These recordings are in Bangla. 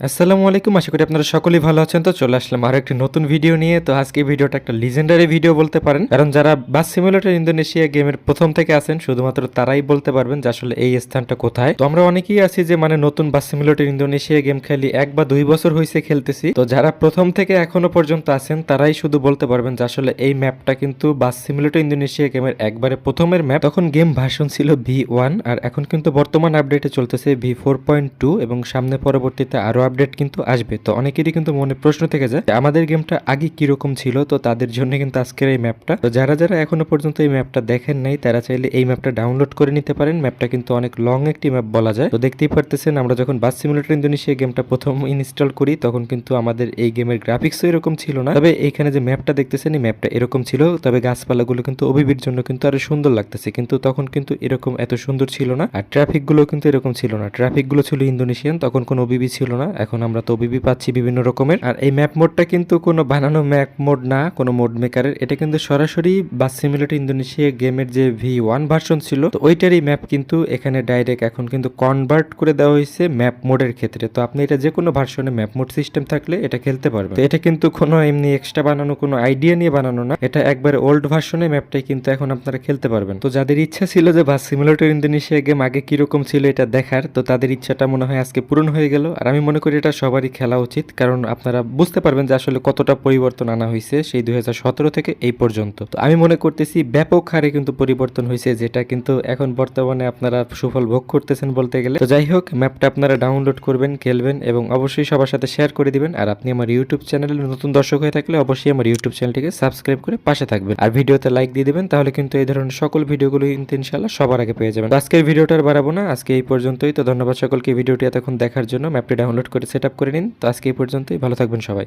আসসালামু আলাইকুম, আশা করি আপনারা সকলেই ভালো আছেন। তো চলে আসলাম আরও একটি নতুন ভিডিও নিয়ে। তো আজকে ভিডিওটা একটা লিজেন্ডারি ভিডিও বলতে পারেন। কারণ যারা বাস সিমুলেটর ইন্দোনেশিয়া গেমের প্রথম থেকে আছেন, শুধুমাত্র তারাই বলতে পারবেন যে আসলে এই স্থানটা কোথায়। তো আমরা অনেকেই আছি যে মানে নতুন বাস সিমুলেটর ইন্দোনেশিয়া গেম খেলি, এক বা দুই বছর হয়েছে খেলতেছি। তো যারা প্রথম থেকে এখনও পর্যন্ত আছেন, তারাই শুধু বলতে পারবেন যে আসলে এই ম্যাপটা কিন্তু বাস সিমুলেটর ইন্দোনেশিয়া গেমের একবারে প্রথমের ম্যাপ তখন গেম ভার্সন ছিল ভি ওয়ান আর এখন কিন্তু বর্তমান আপডেটে চলতেছে ভি ফোর পয়েন্ট টু এবং সামনে পরবর্তীতে আরও আপডেট কিন্তু আসবে। তো অনেকেরই কিন্তু মনে প্রশ্ন থেকে যায় আমাদের গেমটা আগে কীরকম ছিল? তো তাদের জন্য কিন্তু আজকের এই ম্যাপটা। তো যারা যারা এখনও পর্যন্ত এই ম্যাপটা দেখেন নাই, তারা চাইলে এই ম্যাপটা ডাউনলোড করে নিতে পারেন। ম্যাপটা কিন্তু অনেক লং একটি ম্যাপ বলা যায়। তো দেখতেই পারতেছেন, আমরা যখন বাস সিমুলেটর ইন্দোনেশিয়া গেমটা প্রথম ইনস্টল করি, তখন কিন্তু আমাদের এই গেমের গ্রাফিক্সও এরকম ছিল না। তবে এইখানে যে ম্যাপটা দেখতেছেন, এই ম্যাপটা এরকম ছিল। তবে গাছপালাগুলো কিন্তু অবিবির জন্য কিন্তু আরও সুন্দর লাগতেছে। কিন্তু তখন কিন্তু এরকম এত সুন্দর ছিল না। আর ট্রাফিকগুলো কিন্তু এরকম ছিল না। ট্রাফিকগুলো ছিল ইন্দোনেশিয়ান, তখন কোনো ওবিবি ছিল না। এখন আমরা তো ওবিবি পাচ্ছি বিভিন্ন রকমের। আর এই ম্যাপ মোডটা কিন্তু কোনো বানানো ম্যাপ মোড না, কোনো মোড মেকারের। এটা কিন্তু সরাসরি বাস সিমুলেটর ইন্দোনেশিয়া গেমের যে ভি ওয়ান ভার্সন ছিল, তো ওইটারই ম্যাপ কিন্তু এখানে ডাইরেক্ট এখন কিন্তু কনভার্ট করে দেওয়া হয়েছে ম্যাপ মোডের ক্ষেত্রে। তো আপনি এটা যে কোনো ভার্সনে ম্যাপ মোড সিস্টেম থাকলে এটা খেলতে পারবেন। তো এটা কিন্তু কোনো এমনি এক্সট্রা বানানো, কোনো আইডিয়া নিয়ে বানানো না। এটা একবারে ওল্ড ভার্সনে ম্যাপটাই কিন্তু এখন আপনারা খেলতে পারবেন। তো যাদের ইচ্ছা ছিল যে বাস সিমুলেটর ইন্দোনেশিয়া গেম আগে কীরকম ছিল এটা দেখার, তো তাদের ইচ্ছাটা মনে হয় আজকে পূরণ হয়ে গেল। আর আমি মনে করি এটা সবারই খেলা উচিত, কারণ আপনারা বুঝতে পারবেন যে আসলে কতটা পরিবর্তন আনা হয়েছে সেই দু হাজার সতেরো থেকে এই পর্যন্ত। তো আমি মনে করতেছি ব্যাপক হারে কিন্তু পরিবর্তন হয়েছে, যেটা কিন্তু এখন বর্তমানে আপনারা সুফল ভোগ করতেছেন বলতে গেলে। তো যাই হোক, ম্যাপটা আপনারা ডাউনলোড করবেন, খেলবেন এবং অবশ্যই সবার সাথে শেয়ার করে দিবেন। আর আপনি আমার ইউটিউব চ্যানেলে নতুন দর্শক হয়ে থাকলে অবশ্যই আমার ইউটিউব চ্যানেলটিকে সাবস্ক্রাইব করে পাশে থাকবেন। আর ভিডিওতে লাইক দিয়ে দিবেন, তাহলে কিন্তু এই ধরনের সকল ভিডিওগুলো কিন্তু ইনশাল্লাহ সবার আগে পেয়ে যাবেন। আজকের ভিডিওটা বাড়াবো না, আজকে এই পর্যন্তই। তো ধন্যবাদ সকলকে ভিডিওটি এতক্ষণ দেখার জন্য। ম্যাপটি ডাউনলোড করে সেট করে নিন। তো আজকে এই পর্যন্তই। ভালো থাকবেন সবাই।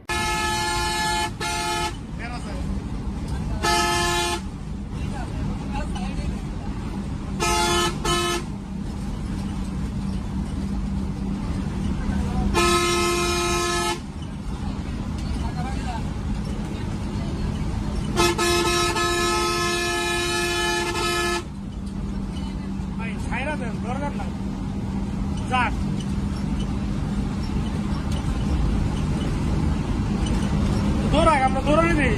দৌড়াক নেই